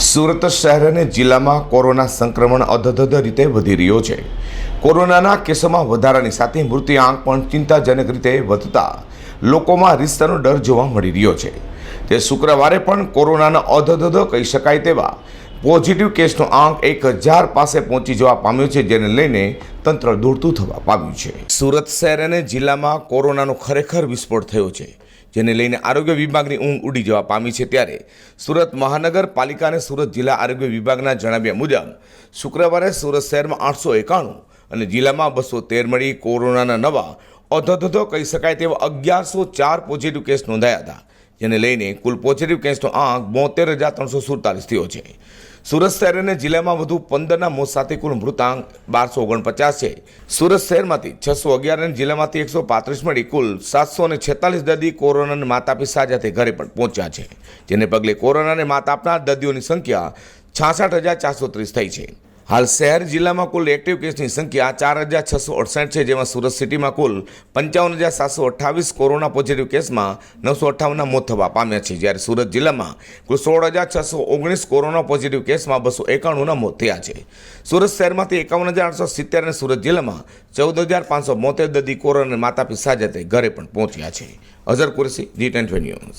સુરત શહેર અને જિલ્લામાં કોરોના સંક્રમણ અધધધ રીતે વધી રહ્યો છે. કોરોનાના કેસોમાં વધારાની સાથે મૃત્યુઆંક પણ ચિંતાજનક રીતે વધતા લોકોમાં રિસ્તાનો ડર જોવા મળી રહ્યો છે. તે શુક્રવારે પણ કોરોનાના અધધધ કહી શકાય તેવા પોઝિટિવ કેસનો આંક એક હજાર પાસે પહોંચી જવા પામ્યો છે, જેને લઈને તંત્ર દોડતું થવા પામ્યું છે. સુરત શહેર અને જિલ્લામાં કોરોનાનો ખરેખર વિસ્ફોટ થયો છે. જેને લઈને આરોગ્ય વિભાગની ઊંઘ ઉડી જવા પામી છે ત્યારે સુરત મહાનગરપાલિકા અને સુરત જિલ્લા આરોગ્ય વિભાગના જણાવ્યા મુજબ, શુક્રવારે સુરત શહેરમાં આઠસો એકાણું અને જિલ્લામાં બસો તેર મળી કોરોનાના નવા અધધધો કહી શકાય તેવા અગિયારસો ચાર પોઝિટિવ કેસ નોંધાયા હતા, જેને લઈને કુલ પોઝિટિવ કેસનો આંક બોતેર હજાર ત્રણસો સુડતાલીસ થયો છે. સુરત શહેર અને જિલ્લામાં વધુ પંદરના મોત સાથે કુલ મૃતાંક બારસો ઓગણપચાસ છે. સુરત શહેરમાંથી છસો અગિયાર અને જિલ્લામાંથી એકસો પાંત્રીસ મળી કુલ સાતસો અને છેતાલીસ દર્દી કોરોનાને માતા પિતા સાથે ઘરે પણ પહોંચ્યા છે, જેને પગલે કોરોનાને માત આપનાર દર્દીઓની સંખ્યા છાસઠ હજાર ચારસો ત્રીસ થઈ છે. હાલ શહેર જિલ્લામાં કુલ એક્ટિવ કેસની સંખ્યા ચાર હજાર છસો અડસઠ છે, જેમાં સુરત સિટીમાં કુલ પંચાવન હજાર સાતસો અઠ્ઠાવીસ કોરોના પોઝિટિવ કેસમાં નવસો અઠ્ઠાવનના મોત થવા પામ્યા છે. જ્યારે સુરત જિલ્લામાં કુલ સોળ હજાર છસો ઓગણીસ કોરોના પોઝિટિવ કેસમાં બસો એકાણુંના મોત થયા છે. સુરત શહેરમાંથી એકાવન હજાર આઠસો સિત્તેર અને સુરત જિલ્લામાં ચૌદ હજાર પાંચસો બોતેર દર્દી કોરોના માતા પિતા થઈ ઘરે પણ પહોંચ્યા છે. Azhar Kursi G ten news